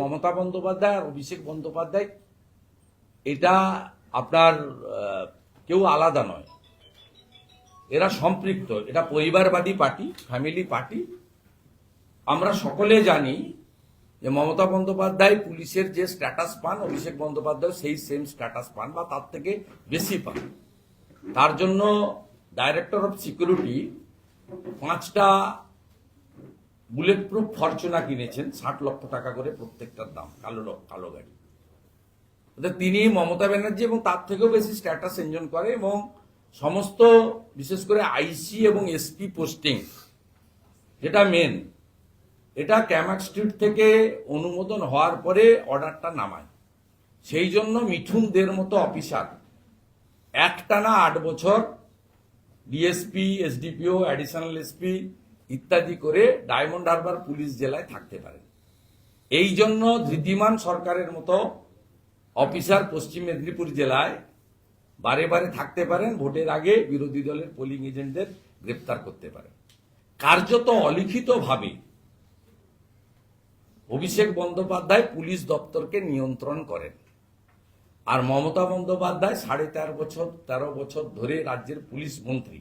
মমতা বন্দ্যোপাধ্যায় আর অভিষেক বন্দ্যোপাধ্যায়, এটা আপনার কেউ আলাদা নয়। এরা সম্পৃক্ত, এটা পরিবারবাদী পার্টি ফ্যামিলি পার্টি আমরা সকলে জানি যে মমতা বন্দ্যোপাধ্যায় পুলিশের যে স্ট্যাটাস পান, অভিষেক বন্দ্যোপাধ্যায় সেই সেম স্ট্যাটাস পান বা তার থেকে বেশি পান। তার জন্য ডাইরেক্টর অফ সিকিউরিটি পাঁচটা বুলেট প্রুফ ফরচুনা কিনেছেন, ষাট লক্ষ টাকা করে প্রত্যেকটার দাম, কালো কালো গাড়ি। তিনি মমতা ব্যানার্জি এবং তার থেকেও বেশি স্ট্যাটাস এনজন করে এবং সমস্ত, বিশেষ করে আইসি এবং এসপি পোস্টিং যেটা মেন এটা ক্যামাক স্ট্রিট থেকে অনুমোদন হওয়ার পরে অর্ডারটা নামায়। সেই জন্য মিঠুনদের মতো অফিসার একটানা আট বছর ডিএসপি এসডিপিও অ্যাডিশনাল এসপি ইত্যাদি করে ডায়মন্ড হারবার পুলিশ জেলায় থাকতে পারেন এই জন্য ধৃতিমান সরকারের মতো অফিসার পশ্চিম মেদিনীপুর জেলায় বারে বারে থাকতে পারেন, ভোটের আগে বিরোধী দলের পোলিং এজেন্টদের গ্রেপ্তার করতে পারেন। কার্যত অলিখিতভাবে অভিষেক বন্দ্যোপাধ্যায় পুলিশ দপ্তরকে নিয়ন্ত্রণ করেন। আর মমতা বন্দ্যোপাধ্যায় সাড়ে তেরো বছর তেরো বছর ধরে রাজ্যের পুলিশ মন্ত্রী।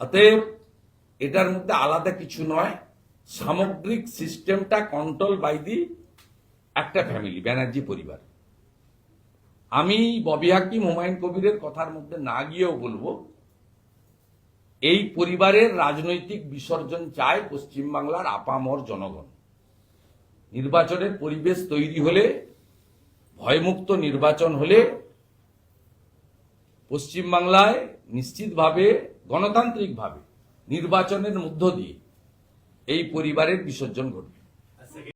অতএব এটার মধ্যে আলাদা কিছু নয়। সামগ্রিক সিস্টেমটা কন্ট্রোল বাই দি একটা ফ্যামিলি ব্যানার্জি পরিবার। আমি ববি হাকিম, হুমায়ুন কবিরের কথার মধ্যে না গিয়েও বলব, এই পরিবারের রাজনৈতিক বিসর্জন চায় পশ্চিমবাংলার আপামর জনগণ। নির্বাচনের পরিবেশ তৈরি হলে, ভয়মুক্ত নির্বাচন হলে, পশ্চিমবাংলায় নিশ্চিতভাবে, গণতান্ত্রিকভাবে নির্বাচনের মধ্য দিয়ে এই পরিবারের বিসর্জন ঘটবে।